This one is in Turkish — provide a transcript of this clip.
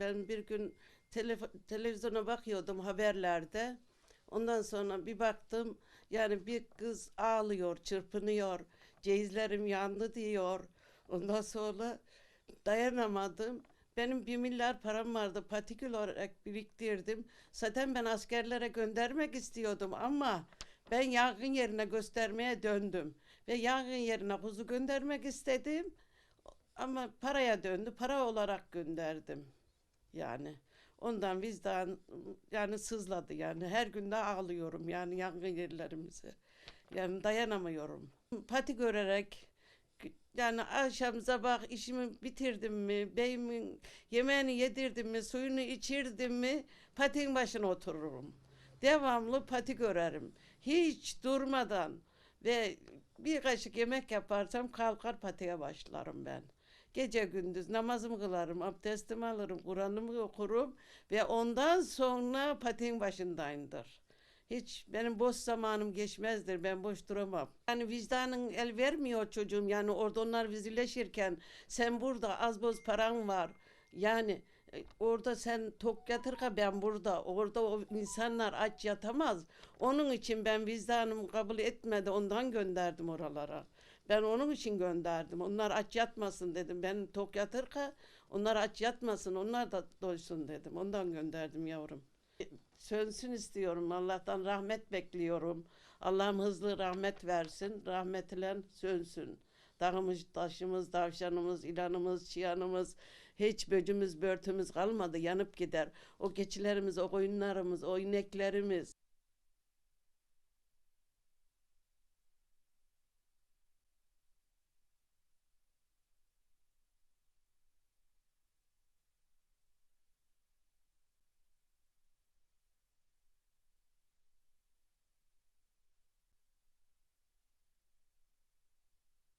Ben bir gün telef- televizyona bakıyordum haberlerde. Ondan sonra bir baktım yani bir kız ağlıyor, çırpınıyor. Ceyizlerim yandı diyor. Ondan sonra dayanamadım. Benim bir milyar param vardı. Patikül olarak biriktirdim. Zaten ben askerlere göndermek istiyordum ama ben yangın yerine göstermeye döndüm. Ve yangın yerine kuzu göndermek istedim. Ama paraya döndü. Para olarak gönderdim. Yani ondan vicdan yani sızladı yani. Her gün de ağlıyorum yani yangın yerlerimize. Yani dayanamıyorum. Pati görerek yani akşam sabah işimi bitirdim mi, beyimin yemeğini yedirdim mi, suyunu içirdim mi patin başına otururum. Devamlı pati görerim. Hiç durmadan ve bir kaşık yemek yaparsam kalkar patiye başlarım ben. Gece gündüz namazımı kılarım, abdestimi alırım, Kur'an'ımı okurum ve ondan sonra patin başındayımdır. Hiç benim boş zamanım geçmezdir. Ben boş duramam. Yani vicdanın el vermiyor çocuğum. Yani orada onlar vizirleşirken sen burada az boz paran var. Yani e, orada sen tok yatırka ben burada. Orada o insanlar aç yatamaz. Onun için ben vicdanım kabul etmedi. Ondan gönderdim oralara. Ben onun için gönderdim. Onlar aç yatmasın dedim. Ben tok yatırka onlar aç yatmasın. Onlar da doysun dedim. Ondan gönderdim yavrum sönsün istiyorum. Allah'tan rahmet bekliyorum. Allah'ım hızlı rahmet versin. Rahmetiyle sönsün. Dağımız, taşımız, tavşanımız, ilanımız, çıyanımız, hiç böcümüz, börtümüz kalmadı. Yanıp gider. O keçilerimiz, o koyunlarımız, o ineklerimiz,